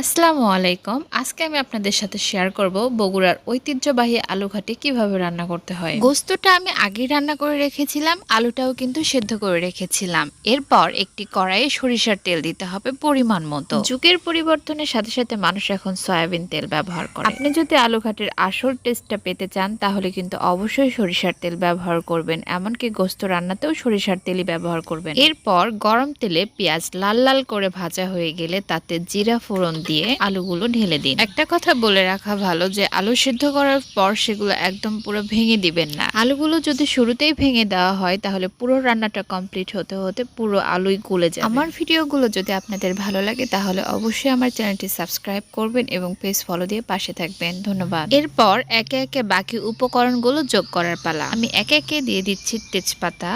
আসসালামু আলাইকুম। আজকে আমি আপনাদের সাথে শেয়ার করব বগুড়ার ঐতিহ্যবাহী আলু ঘাটি কীভাবে রান্না করতে হয়। গোস্তটা আমি আগেই রান্না করে রেখেছিলাম, আলুটাও কিন্তু সেদ্ধ করে রেখেছিলাম। এরপর একটি কড়াইয়ে সরিষার তেল দিতে হবে পরিমাণ মতো। যুগের পরিবর্তনের সাথে সাথে মানুষ এখন সয়াবিন তেল ব্যবহার করে। আপনি যদি আলু ঘাটির আসল টেস্টটা পেতে চান, তাহলে কিন্তু অবশ্যই সরিষার তেল ব্যবহার করবেন, এমনকি গোস্ত রান্নাতেও সরিষার তেলই ব্যবহার করবেন। এরপর গরম তেলে পেঁয়াজ লাল লাল করে ভাজা হয়ে গেলে তাতে জিরা ফোড়ন দিয়ে আলুগুলো ঢেলে দিন। একটা কথা বলে রাখা ভালো যে, আলু সিদ্ধ করার পর সেগুলো একদম পুরো ভেঙে দিবেন না। আলুগুলো যদি শুরুতেই ভেঙে দেওয়া হয়, তাহলে পুরো রান্নাটা কমপ্লিট হতে হতে পুরো আলুই গলে যায় আমার ভিডিওগুলো যদি আপনাদের ভালো লাগে, তাহলে অবশ্যই আমার চ্যানেলটি সাবস্ক্রাইব করবেন এবং পেজ ফলো দিয়ে পাশে থাকবেন। ধন্যবাদ। এরপর একে একে বাকি উপকরণগুলো যোগ করার পালা। আমি একে একে দিয়ে দিচ্ছি তেজপাতা,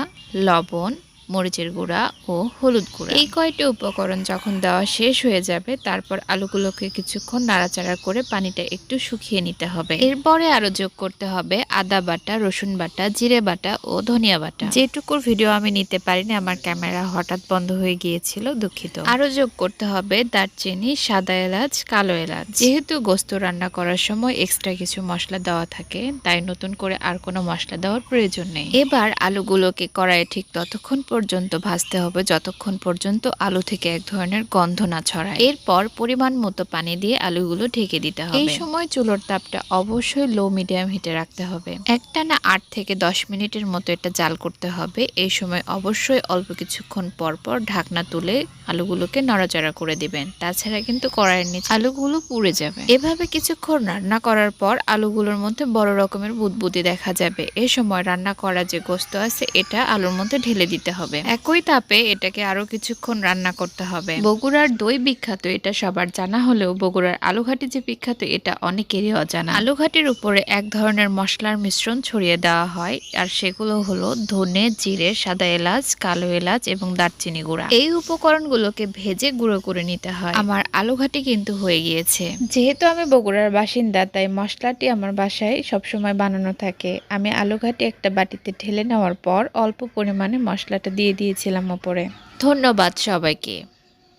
লবণ মরিচের গুঁড়া ও হলুদ গুঁড়া। এই কয়টি উপকরণ যখন দেওয়া শেষ হয়ে যাবে, তারপর আলুগুলোকে কিছুক্ষণ নাড়াচাড়া করে পানিটা একটু শুকিয়ে নিতে হবে। এরপরে আরও যোগ করতে হবে আদা বাটা, রসুন বাটা, জিরে বাটা ও ধনিয়া বাটা। যেটুকুর ভিডিও আমি নিতে পারিনি, আমার ক্যামেরা হঠাৎ বন্ধ হয়ে গিয়েছিল, দুঃখিত। আরও যোগ করতে হবে দারচিনি, সাদা এলাচ, কালো এলাচ। যেহেতু গোস্ত রান্না করার সময় এক্সট্রা কিছু মশলা দেওয়া থাকে, তাই নতুন করে আর কোনো মশলা দেওয়ার প্রয়োজন নেই। এবার আলুগুলোকে কড়াইয়ে ঠিক ততক্ষণ পর্যন্ত ভাজতে হবে যতক্ষণ পর্যন্ত আলু থেকে এক ধরনের গন্ধ না ছড়ায়। এরপর পরিমাণ মতো পানি দিয়ে আলুগুলো ঢেকে দিতে হবে। এই সময় চুলোর তাপটা অবশ্যই লো মিডিয়াম হিটে রাখতে হবে। একটানা আট থেকে দশ মিনিটের মতো এটা জাল করতে হবে। এই সময় অবশ্যই অল্প কিছুক্ষণ পর পর ঢাকনা তুলে আলুগুলোকে নড়াচড়া করে দিবেন। তাছাড়া কিন্তু কড়াইয়ের নিচে আলুগুলো পুড়ে যাবে। এভাবে কিছুক্ষণ রান্না করার পর আলুগুলোর মধ্যে বড় রকমের বুদবুদি দেখা যাবে। এ সময় রান্না করা যে গোস্ত আছে, এটা আলুর মধ্যে ঢেলে দিতে হবে। একই তাপে এটাকে আরও কিছুক্ষণ রান্না করতে হবে। বগুড়ার দই বিখ্যাত এটা সবার জানা হলেও বগুড়ার আলুঘাটি যে বিখ্যাত এটা অনেকেরই অজানা। আলুঘাটির উপরে এক ধরনের মশলার মিশ্রণ ছড়িয়ে দেওয়া হয় আর সেগুলো হলো ধনে জিরে সাদা এলাচ কালো এলাচ এবং দারচিনি গুঁড়া। এই উপকরণগুলোকে ভেজে গুঁড়ো করে নিতে হয়। আমার আলুঘাটি কিন্তু হয়ে গিয়েছে। যেহেতু আমি বগুড়ার বাসিন্দা তাই মশলাটি আমার বাসায় সবসময় বানানো থাকে। আমি আলুঘাটি একটা বাটিতে ঢেলে নেওয়ার পর অল্প পরিমাণে মশলাটা দিয়ে দিয়েছিলাম ওপরে। ধন্যবাদ সবাইকে।